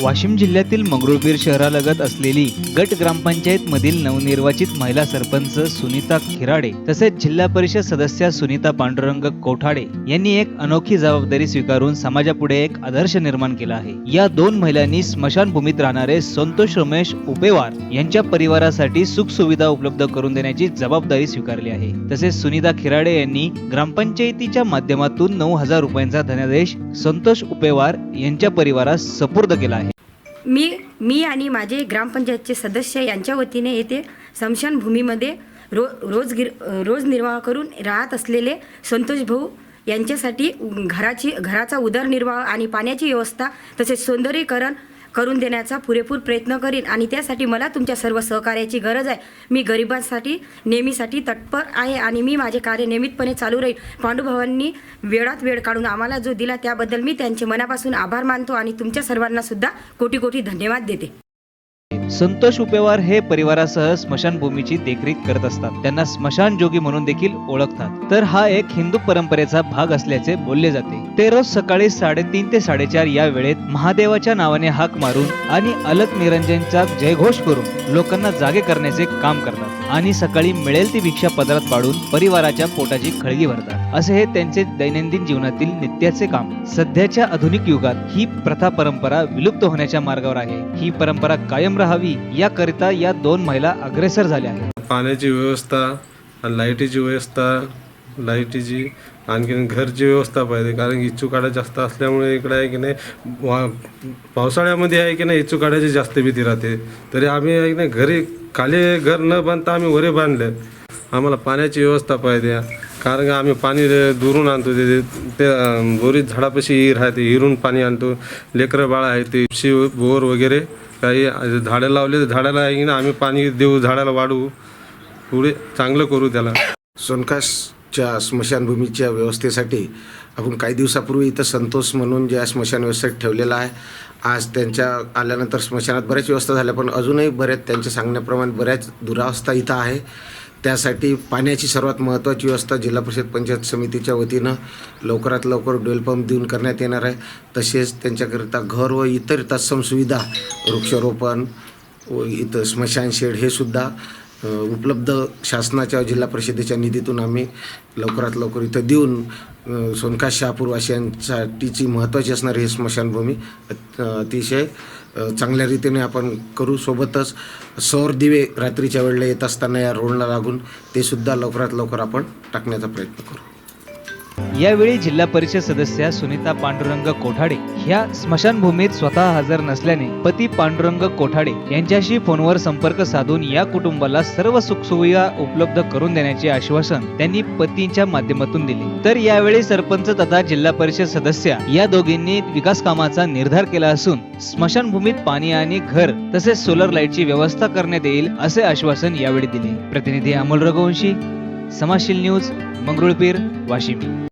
वाशिम जिल्ह्यातील मंगरुळपीर शहरालगत असलेली गट ग्रामपंचायत मधील नवनिर्वाचित महिला सरपंच सुनीता खिराडे तसेच जिल्हा परिषद सदस्या सुनीता पांडुरंग कोठाडे यांनी एक अनोखी जबाबदारी स्वीकारून समाजापुढे एक आदर्श निर्माण केला आहे. या दोन महिलांनी स्मशानभूमीत राहणारे संतोष रमेश उपेवार यांच्या परिवारासाठी सुख सुविधा उपलब्ध करून देण्याची जबाबदारी स्वीकारली आहे. तसेच सुनीता खिराडे यांनी ग्रामपंचायतीच्या माध्यमातून नऊ हजार रुपयांचा धनादेश संतोष उपेवार यांच्या परिवारास सपूर्द केला आहे. मी मी आणि माझे ग्रामपंचायतचे सदस्य यांच्या वतीने येथे स्मशानभूमीमध्ये रो रोज गिर रोज निर्वाह करून राहत असलेले संतोष भाऊ यांच्यासाठी घराची घराचा उदरनिर्वाह आणि पाण्याची व्यवस्था तसेच सौंदर्यीकरण करून देण्याचा पुरेपूर प्रयत्न करीन. आणि त्यासाठी मला तुमच्या सर्व सहकार्याची गरज आहे. मी गरिबांसाठी नेहमीसाठी तत्पर आहे आणि मी माझे कार्य नियमितपणे चालू राहील पांडुभावांनी वेळात वेळ काढून आम्हाला जो दिला त्याबद्दल मी त्यांचे मनापासून आभार मानतो आणि तुमच्या सर्वांनासुद्धा कोटी कोटी धन्यवाद देते. संतोष उपेवार हे परिवारासह स्मशानभूमीची देखरेख करत असतात. त्यांना स्मशान जोगी म्हणून देखील ओळखतात. तर हा एक हिंदू परंपरेचा भाग असल्याचे बोलले जाते. ते रोज सकाळी साडेतीन ते साडेचार या वेळेत महादेवाच्या नावाने हाक मारून आणि अलक निरंजनचा जयघोष करून लोकांना जागे करण्याचे काम करतात. आणि सकाळी मिळेल ती भिक्षा पदरात पाडून परिवाराच्या पोटाची खळगी भरतात. असे हे त्यांचे दैनंदिन जीवनातील नित्याचे काम. सध्याच्या आधुनिक युगात ही प्रथा परंपरा विलुप्त होण्याच्या मार्गावर आहे. ही परंपरा कायम राहावी याकरिता या दोन महिला अग्रेसर झाल्या आहेत. पाण्याची व्यवस्था लाईटीची व्यवस्था लाईटीची आणखीन घरची व्यवस्था पाहिजे. कारण इच्छुकाडा जास्त असल्यामुळे इकडे आहे की नाही वा पावसाळ्यामध्ये आहे की नाही इच्छुकाड्याची जास्त भीती राहते. तरी आम्ही आहे की नाही घरी खाली घर न बांधता आम्ही वरे बांधले. आम्हाला पाण्याची व्यवस्था पाहिजे. कारण का आम्ही पाणी दुरून आणतो ते ते बोरीत झाडापाशी हिर आहे ते हिरून पाणी आणतो. लेकरं बाळ आहे ते शिव बोर वगैरे काही झाडं लावले तर झाडाला आहे की ना आम्ही पाणी देऊ झाडाला वाढवू पुढे चांगलं करू त्याला. सोनकासच्या स्मशानभूमीच्या व्यवस्थेसाठी आपण काही दिवसापूर्वी इथं संतोष म्हणून ज्या स्मशान व्यवस्थेत ठेवलेला आहे आज त्यांच्या आल्यानंतर स्मशानात बऱ्याच व्यवस्था झाल्या पण अजूनही बऱ्याच त्यांच्या सांगण्याप्रमाणे बऱ्याच दुरावस्था इथं आहे. त्यासाठी पाण्याची सर्वात महत्त्वाची व्यवस्था जिल्हा परिषद पंचायत समितीच्या वतीनं लवकरात लवकर डेलपंप देऊन करण्यात येणार आहे. तसेच त्यांच्याकरिता घर व इतर तत्सम सुविधा वृक्षारोपण व इथं स्मशान शेड हे सुद्धा उपलब्ध शासनाच्या जिल्हा परिषदेच्या निधीतून आम्ही लवकरात लवकर इथं देऊन अ, सोनकाश शहापूरवासियांसाठीची महत्त्वाची असणारी ही स्मशानभूमी अतिशय चांगल्या रीतीने आपण करू. सोबतच सौर दिवे रात्रीच्या वेळेला येत असताना या रोडला लागून ते सुद्धा लवकरात लवकर आपण टाकण्याचा प्रयत्न करू. यावेळी जिल्हा परिषद सदस्या सुनीता पांडुरंग कोठाडे ह्या स्मशानभूमीत स्वतः हजर नसल्याने पती पांडुरंग कोठाडे यांच्याशी फोनवर संपर्क साधून या कुटुंबाला सर्व सुखसुविधा उपलब्ध करून देण्याचे आश्वासन त्यांनी पतींच्या माध्यमातून दिले. तर यावेळी सरपंच तथा जिल्हा परिषद सदस्या या दोघींनी विकास कामाचा निर्धार केला असून स्मशानभूमीत पाणी आणि घर तसेच सोलर लाईटची व्यवस्था करण्यात येईल असे आश्वासन यावेळी दिले. प्रतिनिधी अमोल रघुवंशी समाजशील न्यूज मंगरुळपीर वाशिम.